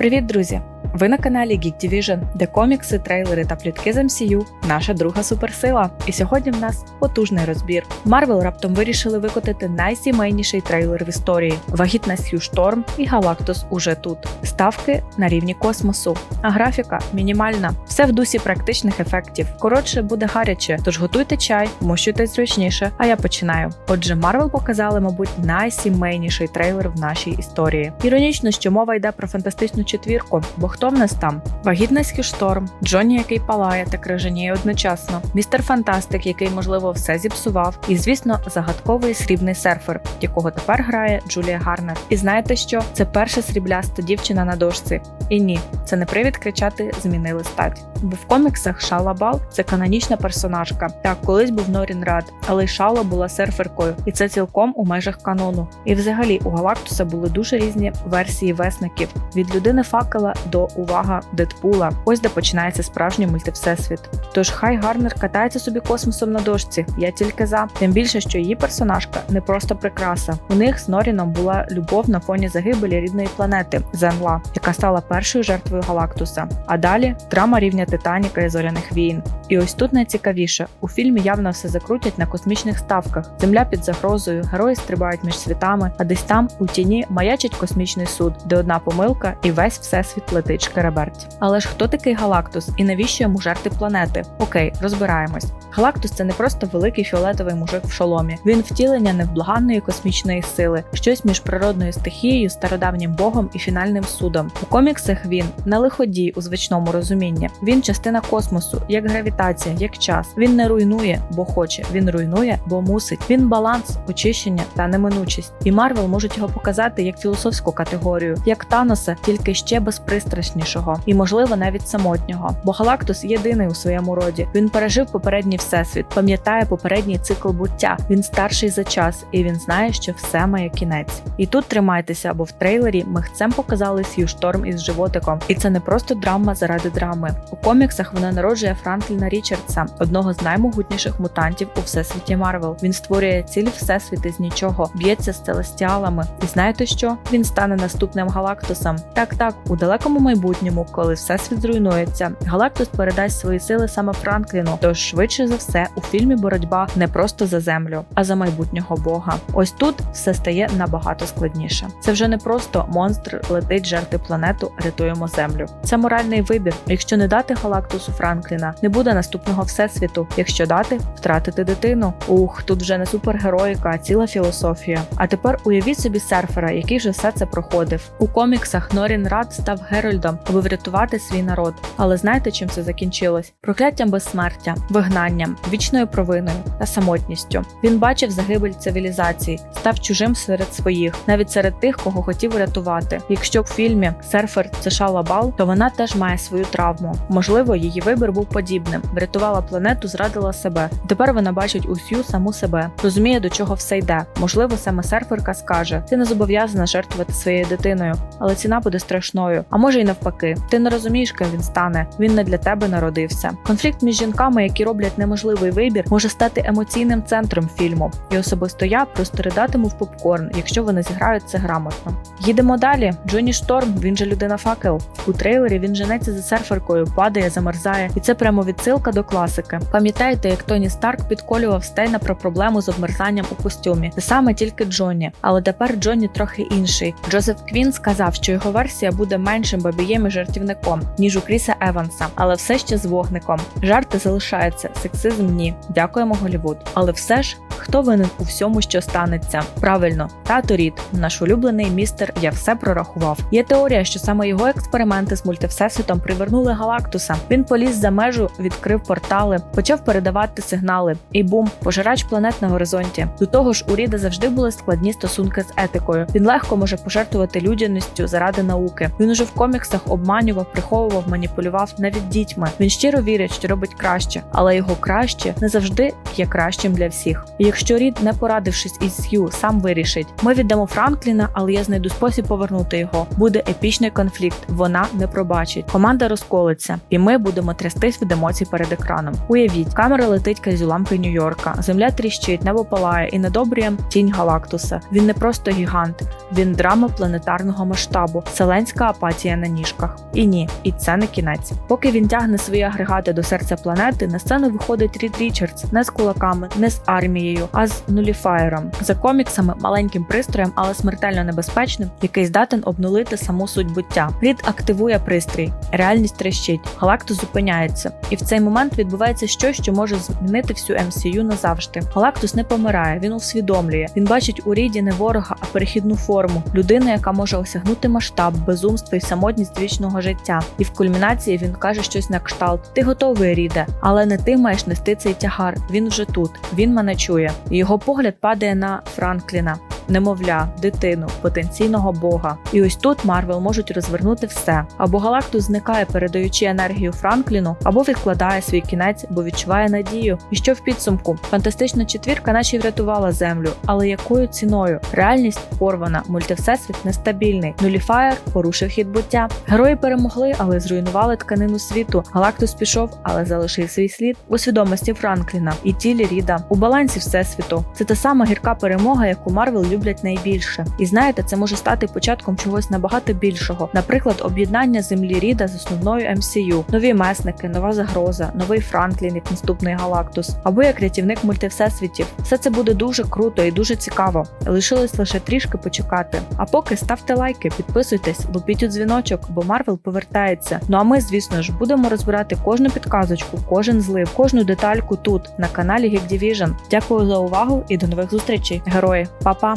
Привіт, друзі! Ви на каналі Geek Division, де комікси, трейлери та плітки з MCU – наша друга суперсила. І сьогодні в нас потужний розбір. Марвел раптом вирішили викотити найсімейніший трейлер в історії: Вагітна Сью Шторм і Галактус уже тут. Ставки на рівні космосу, а графіка мінімальна. Все в дусі практичних ефектів. Коротше, буде гаряче, тож готуйте чай, мощуйтесь зручніше. А я починаю. Отже, Марвел показали, мабуть, найсімейніший трейлер в нашій історії. Іронічно, що мова йде про фантастичну четвірку, бо хто в нас там? Вагітна Сью Шторм, Джонні, який палає та крижаніє одночасно, містер Фантастик, який можливо все зіпсував, і звісно, загадковий срібний серфер, якого тепер грає Джулія Гарнер. І знаєте що? Це перша срібляста дівчина на дошці. І ні, це не привід кричати змінили стать. Бо в коміксах Шала Бал це канонічна персонажка. Так, колись був Норін Рад, але Шала була серферкою, і це цілком у межах канону. І взагалі у Галактуса були дуже різні версії весників від людини факела до увага Дедпула. Ось де починається справжній мультивсесвіт. Тож хай Гарнер катається собі космосом на дошці. Я тільки за. Тим більше, що її персонажка не просто прикраса. У них з Норіном була любов на фоні загибелі рідної планети Зенла, яка стала першою жертвою Галактуса. А далі драма рівня Титаніка і зоряних війн. І ось тут найцікавіше: у фільмі явно все закрутять на космічних ставках. Земля під загрозою, герої стрибають між світами, а десь там у тіні маячить космічний суд, де одна помилка і весь всесвіт летить шкереберть. Але ж хто такий Галактус і навіщо йому жерти планети? Окей, розбираємось. Галактус це не просто великий фіолетовий мужик в шоломі. Він втілення невблаганної космічної сили, щось між природною стихією, стародавнім богом і фінальним судом. У коміксах він не лиходій у звичному розумінні. Він частина космосу, як гравітація, як час. Він не руйнує, бо хоче. Він руйнує, бо мусить. Він баланс, очищення та неминучість. І Марвел можуть його показати як філософську категорію, як Таноса, тільки ще безпристраснішого і, можливо, навіть самотнього. Бо Галактус єдиний у своєму роді. Він пережив попередній всесвіт, пам'ятає попередній цикл буття. Він старший за час, і він знає, що все має кінець. І тут тримайтеся, бо в трейлері михцем показали Сью Шторм із животиком. І це не просто драма заради драми. У коміксах вона народжує Франкліна Річардса, одного з наймогутніших мутантів у всесвіті Марвел. Він створює цілі всесвіти з нічого, б'ється з целестіалами. І знаєте що? Він стане наступним Галактусом. Так, так, у далекому майбутньому, коли всесвіт зруйнується, Галактус передасть свої сили саме Франкліну. Тож швидше за все у фільмі боротьба не просто за землю, а за майбутнього бога. Ось тут все стає набагато складніше. Це вже не просто монстр летить жерти планету, рятуємо землю. Це моральний вибір. Якщо не дати Галактусу Франкліна, не буде наступного всесвіту. Якщо дати, втратити дитину. Ух, тут вже не супергероїка, а ціла філософія. А тепер уявіть собі серфера, який вже все це проходив. У коміксах Норін Рад став Герольдом, аби врятувати свій народ. Але знаєте, чим це закінчилось? Прокляттям безсмертя, вигнанням, вічною провиною та самотністю. Він бачив загибель цивілізації, став чужим серед своїх, навіть серед тих, кого хотів врятувати. Якщо в фільмі серфер це Шала Бал, то вона теж має свою травму. Можливо, її вибір був подібним: врятувала планету, зрадила себе. Тепер вона бачить усю саму себе, розуміє, до чого все йде. Можливо, саме серферка скаже: ти не зобов'язана жертвувати своєю дитиною, але ціна буде страшною. А може й навпаки, ти не розумієш, ким він стане. Він не для тебе народився. Конфлікт між жінками, які роблять неможливий вибір, може стати емоційним центром фільму. І особисто я просто ридатиму в попкорн, якщо вони зіграють це грамотно. Їдемо далі. Джоні Шторм, він же людина факел. У трейлері він женеться за серферкою, падає, замерзає, і це прямо відсилка до класики. Пам'ятаєте, як Тоні Старк підколював Стейна про проблему з обмерзанням у костюмі? Це саме тільки Джонні, але тепер Джонні трохи інший. Джозеф Квін сказав, що його версія буде меншим бабієм і жартівником, ніж у Кріса Еванса, але все ще з вогником. Жарти залишаються, сексизм ні. Дякуємо Голівуд. Але все ж. Хто винен у всьому, що станеться? Правильно, тато Рід, наш улюблений містер, я все прорахував. Є теорія, що саме його експерименти з мультивсесвітом привернули Галактуса. Він поліз за межу, відкрив портали, почав передавати сигнали. І бум, пожирач планет на горизонті. До того ж, у Ріда завжди були складні стосунки з етикою. Він легко може пожертвувати людяністю заради науки. Він уже в коміксах обманював, приховував, маніпулював навіть дітьми. Він щиро вірить, що робить краще, але його краще не завжди є кращим для всіх. Якщо Рід, не порадившись із Сью, сам вирішить, ми віддамо Франкліна, але я знайду спосіб повернути його. Буде епічний конфлікт. Вона не пробачить. Команда розколиться, і ми будемо трястись від емоцій перед екраном. Уявіть, камера летить крізь уламки Нью-Йорка. Земля тріщить, небо палає і надобрює тінь Галактуса. Він не просто гігант, він драма планетарного масштабу, вселенська апатія на ніжках. І ні, і це не кінець. Поки він тягне свої агрегати до серця планети, на сцену виходить Рід Річардс не з кулаками, не з армією, а з нуліфаєром. За коміксами маленьким пристроєм, але смертельно небезпечним, який здатен обнулити саму суть буття. Рід активує пристрій, реальність трещить, Галактус зупиняється, і в цей момент відбувається щось, що може змінити всю MCU назавжди. Галактус не помирає, він усвідомлює. Він бачить у Ріді не ворога, а перехідну форму, людину, яка може осягнути масштаб, безумство і самотність вічного життя. І в кульмінації він каже щось на кшталт: Ти готовий, Ріде, але не ти маєш нести цей тягар. Він вже тут, він мене чує. Його погляд падає на Франкліна. Немовля, дитину, потенційного бога. І ось тут Марвел можуть розвернути все. Або Галактус зникає, передаючи енергію Франкліну, або відкладає свій кінець, бо відчуває надію. І що в підсумку? Фантастична четвірка, наче врятувала землю, але якою ціною? Реальність порвана, мультивсесвіт нестабільний. Нуліфаєр порушив хід буття. Герої перемогли, але зруйнували тканину світу. Галактус пішов, але залишив свій слід у свідомості Франкліна і тілі Ріда у балансі всесвіту. Це та сама гірка перемога, яку Марвел люблять найбільше. І знаєте, це може стати початком чогось набагато більшого. Наприклад, об'єднання землі Ріда з основною MCU, нові месники, нова загроза, новий Франклін як наступний Галактус, або як рятівник мультивсесвітів. Все це буде дуже круто і дуже цікаво. Лишилось лише трішки почекати. А поки ставте лайки, підписуйтесь, лупіть у дзвіночок, бо Марвел повертається. Ну а ми, звісно ж, будемо розбирати кожну підказочку, кожен злив, кожну детальку тут на каналі Geek Division. Дякую за увагу і до нових зустрічей. Герої, Па-па!